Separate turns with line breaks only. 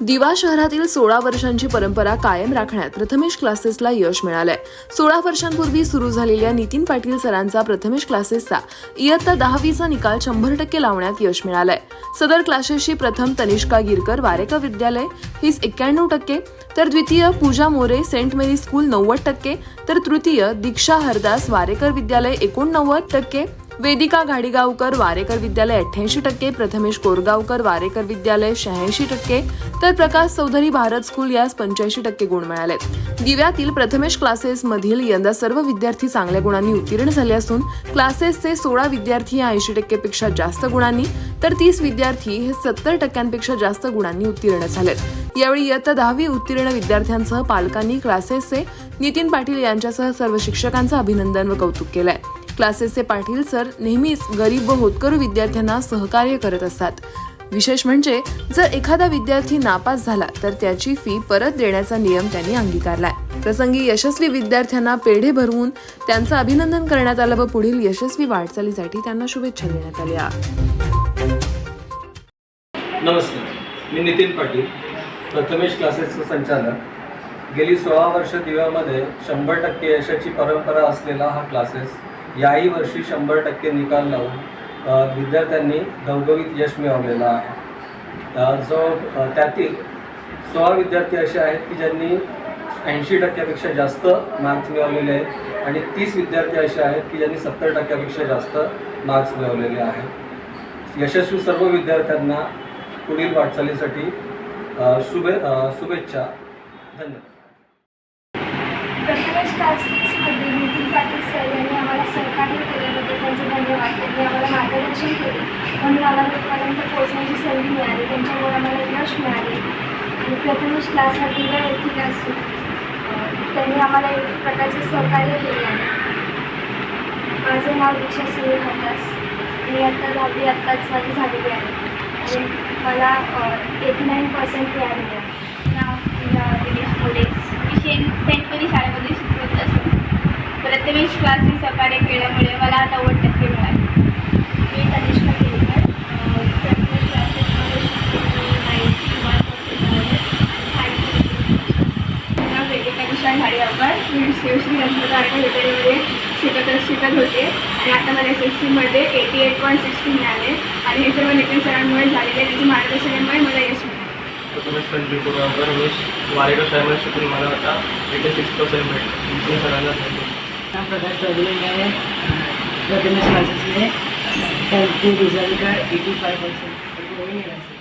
दिवा शहरातील सोळा वर्षांची परंपरा कायम राखण्यात प्रथमेश क्लासेसला यश मिळालंय. सोळा वर्षांपूर्वी सुरू झालेल्या नितीन पाटील सरांचा प्रथमेश क्लासेसचा इयत्ता दहावीचा निकाल शंभर टक्के लावण्यात यश मिळालंय. सदर क्लासेसची प्रथम तनिष्का गिरकर वारेकर विद्यालय हीच एक्क्याण्णव टक्के तर द्वितीय Pooja More Saint Mary school नव्वद टक्के तर तृतीय दीक्षा हरदास वारेकर विद्यालय एकोणनव्वद टक्के वेदिका घाडीगावकर वारेकर विद्यालय अठ्ठ्याऐंशी टक्के प्रथमेश कोरगावकर वारेकर विद्यालय शहाऐंशी टक्के तर प्रकाश चौधरी भारत स्कूल यास पंच्याऐंशी टक्के गुण मिळालेत. दिव्यातील प्रथमेश क्लासेस मधील यंदा सर्व विद्यार्थी चांगल्या गुणांनी उत्तीर्ण झाले असून क्लासेसचे सोळा विद्यार्थी या ऐंशी टक्केपेक्षा जास्त गुणांनी तर तीस विद्यार्थी हे सत्तर टक्क्यांपेक्षा जास्त गुणांनी उत्तीर्ण झालेत. यावेळी इयत्ता दहावी उत्तीर्ण विद्यार्थ्यांसह पालकांनी क्लासेसचे नितीन पाटील यांच्यासह सर्व शिक्षकांचं अभिनंदन व कौतुक केलंय. क्लासेसचे पाटील सर नेहमीच गरीब व होतकरू विद्यार्थ्यांना सहकार्य करत असतात. विशेष म्हणजे जर एखादा विद्यार्थी नापास झाला तर त्याची फी परत देण्याचा नियम त्यांनी अंगीकारलाय. प्रसंगी यशस्वी विद्यार्थ्यांना पेढे भरवून त्यांचं अभिनंदन करण्यात आलं व पुढील यशस्वी वाटचालीसाठी त्यांना शुभेच्छा देण्यात आल्या.
नमस्कार. मी नितीन पाटील प्रथमेश क्लासेसचं संचालक. गेली सोळा वर्ष दिव्यामध्ये शंभर टक्के यशाची परंपरा असलेला हा क्लासेस याही वर्षी शंभर टक्के निकाल लावून विद्यार्थ्यांनी घवघवीत यश मिळवलेलं आहे. जो त्यातील सोळा विद्यार्थी असे आहेत की ज्यांनी ऐंशी टक्क्यापेक्षा जास्त मार्क्स मिळवलेले आहेत आणि तीस विद्यार्थी असे आहेत की ज्यांनी सत्तर टक्क्यापेक्षा जास्त मार्क्स मिळवलेले आहेत. यशस्वी सर्व विद्यार्थ्यांना पुढील वाटचालीसाठी शुभे शुभेच्छा. धन्यवाद
प्रथमेश क्लासेसमध्ये नितीन पाटील सर यांनी आम्हाला सहकार्य केल्याबद्दल त्यांचे धन्यवाद त्यांनी आम्हाला मार्गदर्शन केले म्हणून आम्हाला इथपर्यंत पोहोचण्याची संधी मिळाली त्यांच्यामुळे आम्हाला यश मिळाले. आणि प्रथमेश क्लास हा येथील असून त्यांनी आम्हाला एक प्रकारचे सहकार्य केले आहे. माझं नाव दीक्षा सुनील हतास मी आत्ता दहावी आत्ताच माझी झालेली आहे. आणि मला एटी नाईन पर्सेंट मिळालेले आहे.
मी सेंट मेरी शाळेमध्ये शिकवत असतो. प्रथमेश क्लासने सहकार्य केलं मला नव्वद टक्के मिळाले
मी तनिष्का केळकर प्रथमेश क्लासेसमध्ये शिकते मी नाईन्टी वन पर्सेंट
नाव वेदिका विशाल घाडीगावकर मी शिवश्री गणपती विद्यालयामध्ये शिकत शिकत होते आणि आता मला एस एस सीमध्ये एटी एट पॉईंट सिक्स्टी मिळाले आणि हे सर्व नितीन सरांमुळे झालेले त्यांच्या मार्गदर्शनामुळे मला यश मिळाले
प्रथमेश संजय कुरवाकर मी वारेकर शाळेमध्ये शिकून मला आता एटी सिक्स पर्सेंट भेटले तुमच्या सरांना
प्रकाश चौधरी प्रथमेश क्लासेस में कल का एटी पर्सेंट परसेंट